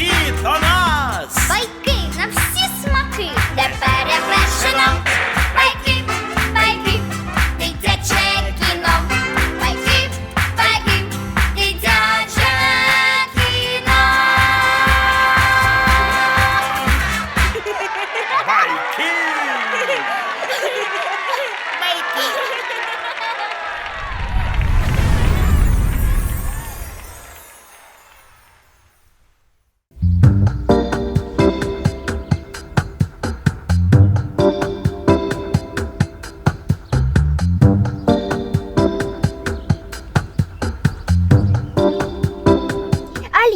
Усі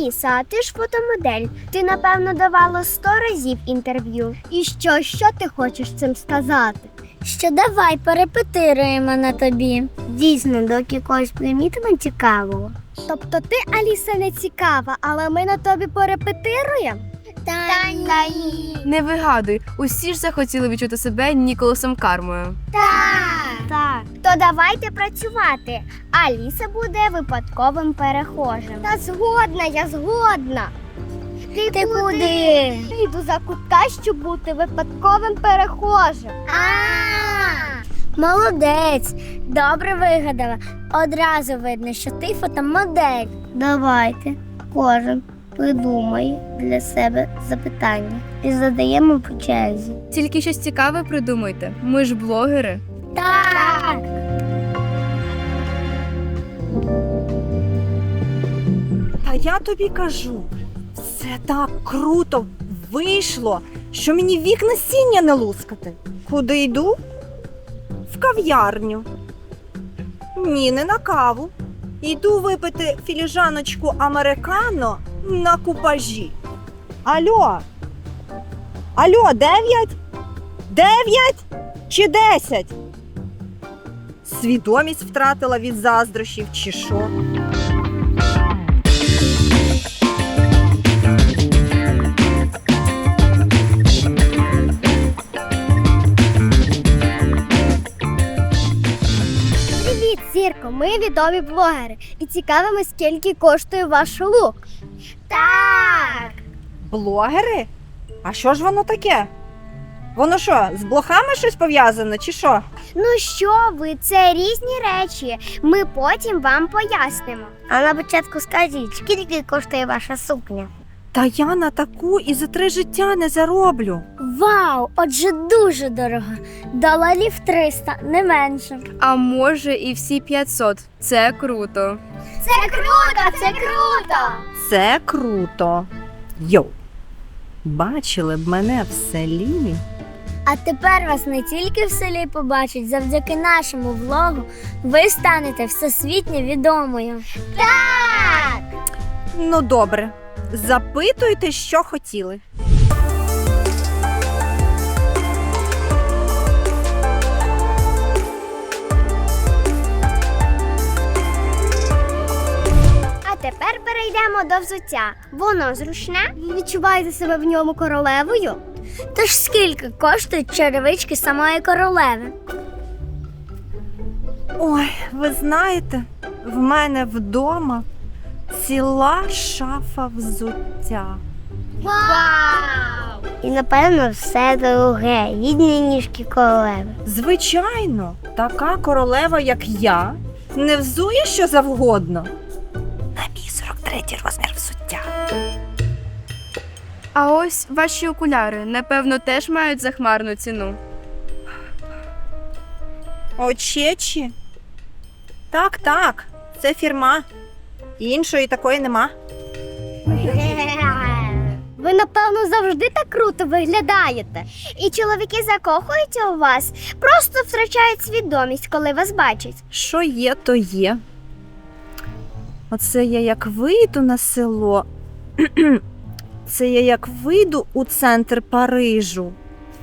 Аліса, а ти ж фотомодель. Ти напевно давала сто разів інтерв'ю. І що, що ти хочеш цим сказати? Що давай перепетируємо на тобі. Дійсно, доки когось примітимо цікавого. Тобто ти, Аліса, не цікава, але ми на тобі порепетируємо? Та ні. Не вигадуй, усі ж захотіли відчути себе Ніколасом Кармою. Так. Так. То давайте працювати. Аліса буде випадковим перехожим. Та згодна, я згодна. Ти, куди? Я йду за кутка, щоб бути випадковим перехожим. А. Молодець, добре вигадала. Одразу видно, що ти фотомодель. Давайте, кожен придумає для себе запитання і задаємо по черзі. Тільки щось цікаве придумайте. Ми ж блогери. Так. Та я тобі кажу, все так круто вийшло, що мені вік насіння не лускати. Куди йду? В кав'ярню. Ні, не на каву. Йду випити філіжаночку американо на купажі. Алло. Алло, дев'ять? Дев'ять чи десять? Свідомість втратила від заздрощів чи що? Привіт, зірко! Ми відомі блогери і цікавимо, скільки коштує ваш лук. Блогери? А що ж воно таке? Воно що, з блохами щось пов'язане, чи що? Ну що ви, це різні речі. Ми потім вам пояснимо. А на початку скажіть, скільки коштує ваша сукня? Та я на таку і за три життя не зароблю. Вау, отже, дуже дорого. Доларів 300, не менше. А може і всі 500. Це круто. Це круто, це круто. Це круто. Йоу. Бачили б мене в селі. А тепер вас не тільки в селі побачать, завдяки нашому влогу ви станете всесвітньо відомою. Так! Ну добре. Запитуйте, що хотіли. Перейдемо до взуття. Воно зручне. Ви відчуваєте себе в ньому королевою? Тож скільки коштують черевички самої королеви? Ой, ви знаєте, в мене вдома ціла шафа взуття. Вау! І напевно все дороге, рідні ніжки королеви. Звичайно, така королева, як я, не взує що завгодно. 43 розмір взуття. А ось ваші окуляри, напевно, теж мають захмарну ціну. Очечі? Так, так, це фірма. Іншої такої нема. Ви, напевно, завжди так круто виглядаєте. І чоловіки закохуються у вас, просто втрачають свідомість, коли вас бачать. Що є, то є. Оце я як вийду на село. Це я як вийду у центр Парижу.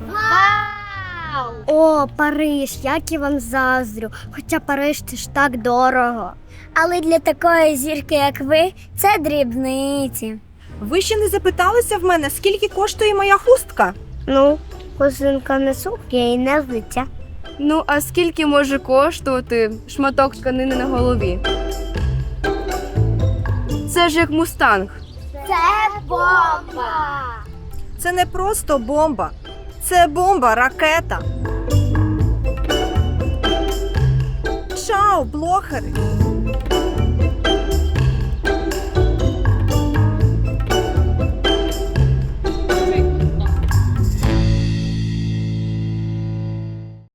Вау! О, Париж, як я вам заздрю. Хоча Париж це ж так дорого. Але для такої зірки, як ви, це дрібниці. Ви ще не запиталися в мене, скільки коштує моя хустка? Ну, кузинка не сукня і не взуття. Ну, а скільки може коштувати шматок тканини на голові? Це ж як мустанг. Це бомба! Це не просто бомба, це бомба ракета. Чао, блогери!